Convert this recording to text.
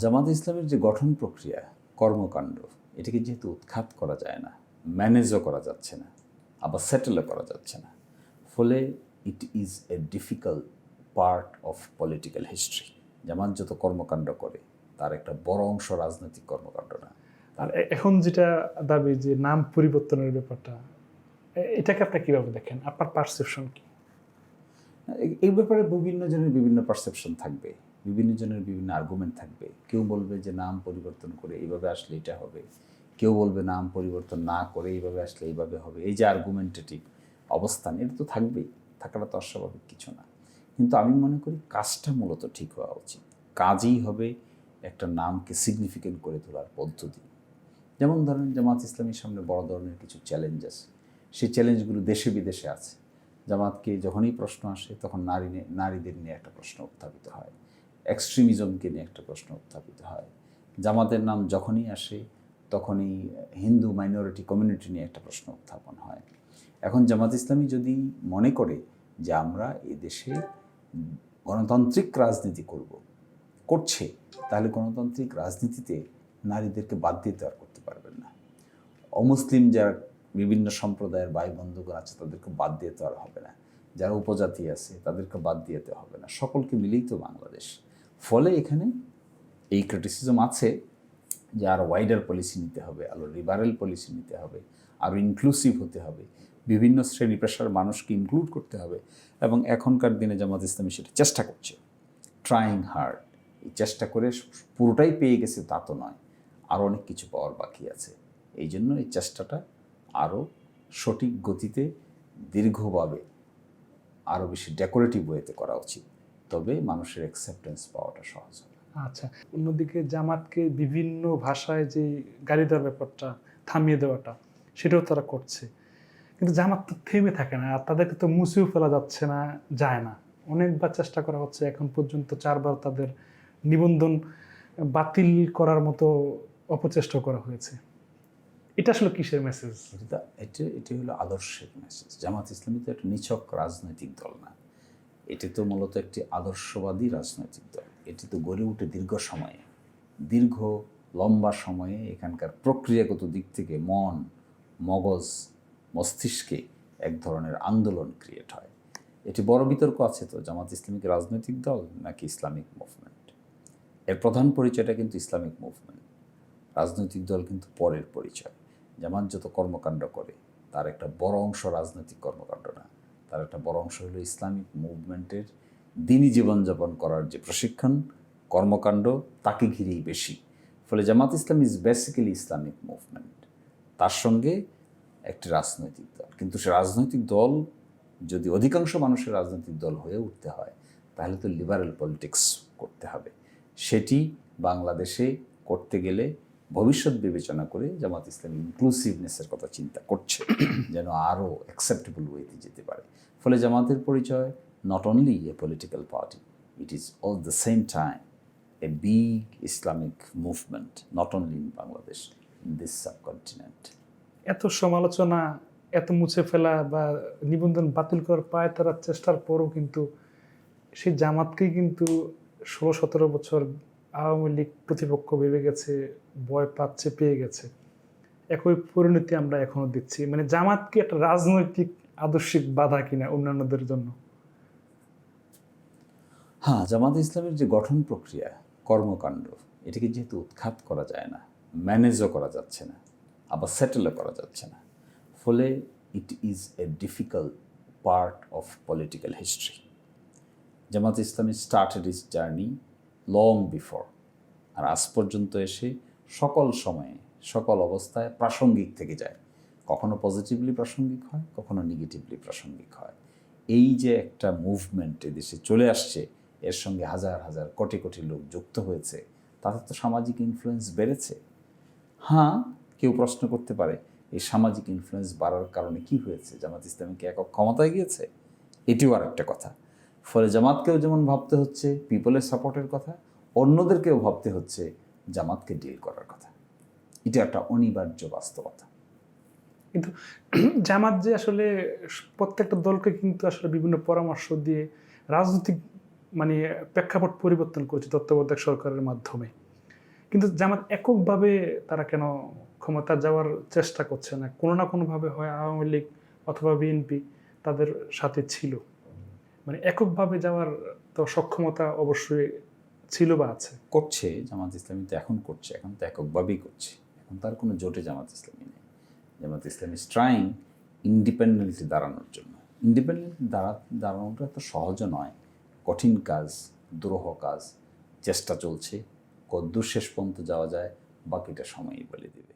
জামাত ইসলামের যে গঠন প্রক্রিয়া কর্মকাণ্ড এটাকে যেহেতু উৎখাত করা যায় না ম্যানেজও করা যাচ্ছে না আবার সেটেলও করা যাচ্ছে না ফলে it is a difficult part of political history Jamaat যত কর্মকাণ্ড করে তার একটা বড় অংশ রাজনৈতিক কর্মকাণ্ড না। আর এখন যেটা দাবি যে নাম পরিবর্তনের ব্যাপারটা এটাকে আপনি কীভাবে দেখেন? আপনার পারসেপশন কি? এই- এই ব্যাপারে বিভিন্ন জনের বিভিন্ন পারসেপশন থাকবে। বিভিন্ন জনের বিভিন্ন আর্গুমেন্ট থাকবে। কেউ বলবে যে নাম পরিবর্তন করে এইভাবে আসলে এটা হবে। কেউ বলবে নাম পরিবর্তন না করে এইভাবে আসলে এইভাবে হবে। এই যে আর্গুমেন্টেটিভ অবস্থান, এটা তো থাকবেই। থাকাটা তো অস্বাভাবিক কিছু না। কিন্তু আমি মনে করি কাজটা মূলত ঠিক হওয়া উচিত। কাজই হবে একটা নামকে সিগনিফিকেন্ট করে তোলার পদ্ধতি। যেমন ধরেন জামাত ইসলামীর সামনে বড় ধরনের কিছু চ্যালেঞ্জ আছে। সেই চ্যালেঞ্জগুলো দেশে বিদেশে আছে। জামাতকে যখনই প্রশ্ন আসে তখন নারী নারীদের নিয়ে একটা প্রশ্ন উত্থাপিত হয়। এক্সট্রিমিজমকে নিয়ে একটা প্রশ্ন উত্থাপিত হয়। জামাতের নাম যখনই আসে, তখনই হিন্দু মাইনরিটি কমিউনিটি নিয়ে একটা প্রশ্ন উত্থাপন হয়। এখন জামাত ইসলামী যদি মনে করে যে আমরা এ দেশে গণতান্ত্রিক রাজনীতি করব, করছে, তাহলে গণতান্ত্রিক রাজনীতিতে নারীদেরকে বাদ দিয়ে তো আর করতে পারবেন না। অমুসলিম যারা বিভিন্ন সম্প্রদায়ের ভাই বন্ধুগণ আছে, তাদেরকে বাদ দিয়ে তো আর হবে না। যারা উপজাতি আছে, তাদেরকে বাদ দিয়ে তো হবে না। সকলকে মিলেই তো বাংলাদেশ। ফলে এখানে এই ক্রিটিসিজম আছে যে আরও ওয়াইডার পলিসি নিতে হবে আরও লিবারেল পলিসি নিতে হবে আরও ইনক্লুসিভ হতে হবে, বিভিন্ন শ্রেণি পেশার মানুষকে ইনক্লুড করতে হবে এবং এখনকার দিনে জামাত ইসলামী সেটা চেষ্টা করছে ট্রাইং হার্ড এই চেষ্টা করে পুরোটাই পেয়ে গেছে তা তো নয় আরও অনেক কিছু পাওয়ার বাকি আছে, এই জন্য এই চেষ্টাটা আরও সঠিক গতিতে দীর্ঘভাবে আরও বেশি ডেকোরেটিভ ওয়েতে করা উচিত। তবে মানুষের অ্যাকসেপ্টেন্স পাওয়াটা সহজ হবে। আচ্ছা অন্যদিকে জামাতকে বিভিন্ন ভাষায় যে গালি দেওয়ার ব্যাপারটা থামিয়ে দেওয়াটা সেটাও তারা করছে। কিন্তু জামাত তো থেমে থাকে না আর তাদেরকে তো মুছেও ফেলা যাচ্ছে না যায় না। অনেকবার চেষ্টা করা হচ্ছে এখন পর্যন্ত চারবার তাদের নিবন্ধন বাতিল করার মতো অপচেষ্টা করা হয়েছে। এটা আসলে কিসের মেসেজ এটা এটা এটি হলো আদর্শের মেসেজ জামাত ইসলামী তো একটা নিছক রাজনৈতিক দল না। এটি তো মূলত একটি আদর্শবাদী রাজনৈতিক দল। এটি তো গড়ে উঠে দীর্ঘ সময়ে। দীর্ঘ, লম্বা সময়ে এখানকার প্রক্রিয়াগত দিক থেকে মন, মগজ, মস্তিষ্কে এক ধরনের আন্দোলন ক্রিয়েট হয়। এটি বড় বিতর্ক আছে তো, জামাত ইসলামিক রাজনৈতিক দল নাকি ইসলামিক মুভমেন্ট এর প্রধান পরিচয়টা কিন্তু ইসলামিক মুভমেন্ট রাজনৈতিক দল কিন্তু পরের পরিচয়। জামাত যত কর্মকাণ্ড করে, তার একটা বড় অংশ রাজনৈতিক কর্মকাণ্ড না। তার একটা বড় অংশ হলো ইসলামিক মুভমেন্টের দিনই জীবনযাপন করার যে প্রশিক্ষণ, কর্মকাণ্ড, তাকে ঘিরেই বেশি। ফলে Jamaat Islam is basically Islamic movement তার সঙ্গে একটি রাজনৈতিক দল। কিন্তু সে রাজনৈতিক দল, যদি অধিকাংশ মানুষের রাজনৈতিক দল হয়ে উঠতে হয়, তাহলে তো লিবারেল পলিটিক্স করতে হবে। সেটি বাংলাদেশে করতে গেলে ভবিষ্যৎ বিবেচনা করে জামাত ইসলাম ইনক্লুসিভনেসের কথা চিন্তা করছে, যেন আরও অ্যাকসেপ্টেবল ওয়েতে যেতে পারে। ফলে জামাতের পরিচয় not only a political party it is all the same time a big Islamic movement not only in Bangladesh in this subcontinent এত সমালোচনা, এত মুছে ফেলা বা নিবন্ধন বাতিল করার পায় তারা চেষ্টার পরও কিন্তু সেই জামাতকেই কিন্তু ষোলো সতেরো বছর আওয়ামী লীগ প্রতিপক্ষ ভেবে গেছে, ভয় পাচ্ছে, পেয়ে গেছে। একই পরিণতি আমরা এখনও দিচ্ছি মানে জামাত কি একটা রাজনৈতিক আদর্শিক বাধা কিনা অন্যান্যদের জন্য? হ্যাঁ জামাত ইসলামের যে গঠন প্রক্রিয়া, কর্মকাণ্ড, এটাকে যেহেতু উৎখাত করা যায় না, ম্যানেজও করা যাচ্ছে না, আবার সেটেলও করা যাচ্ছে না, ফলে it is a difficult part of political history Jamaat Islami started its journey long before আর আজ পর্যন্ত এসে সকল সময়ে, সকল অবস্থায় প্রাসঙ্গিক থেকে যায়। কখনো পজিটিভলি প্রাসঙ্গিক হয়, কখনো নেগেটিভলি প্রাসঙ্গিক হয়। এই যে একটা মুভমেন্ট এদেশে চলে আসছে, এর সঙ্গে হাজার হাজার কোটি কোটি লোক যুক্ত হয়েছে, তাতে তো সামাজিক ইনফ্লুয়েন্স বেড়েছে। হ্যাঁ কেউ প্রশ্ন করতে পারে, এই সামাজিক ইনফ্লুয়েন্স বাড়ার কারণে কি হয়েছে? জামাত ইসলামীকে একক ক্ষমতায় গিয়েছে? এটিও আর একটা কথা। ফলে জামাতকেও যেমন ভাবতে হচ্ছে পিপলের সাপোর্টের কথা, অন্যদেরকেও ভাবতে হচ্ছে জামাতকে ডিল করার কথা। এটা একটা অনিবার্য বাস্তবতা। কিন্তু জামাত যে আসলে প্রত্যেকটা দলকে কিন্তু আসলে বিভিন্ন পরামর্শ দিয়ে রাজনৈতিক মানে প্রেক্ষাপট পরিবর্তন করছে তত্ত্বাবধায়ক সরকারের মাধ্যমে। কিন্তু জামাত এককভাবে তারা কেন ক্ষমতা যাওয়ার চেষ্টা করছে না? কোনো না কোনোভাবে হয় আওয়ামী লীগ অথবা বিএনপি তাদের সাথে ছিল। মানে এককভাবে যাওয়ার তো সক্ষমতা অবশ্যই ছিল বা আছে। করছে, জামাত ইসলামী তো এখন করছে, এখন তো এককভাবেই করছে। এখন তার কোনো জোটে জামাত ইসলামী নেই। জামাত ইসলামী স্ট্রাইং ইন্ডিপেন্ডেন্টলি দাঁড়ানোর জন্য। ইন্ডিপেন্ডেন্ট দাঁড়া, দাঁড়ানোটা তো সহজ নয়। কঠিন কাজ, দুরূহ কাজ, চেষ্টা চলছে। কদ্দূর শেষ পর্যন্ত যাওয়া যায়, বাকিটা সময়ই বলে দেবে।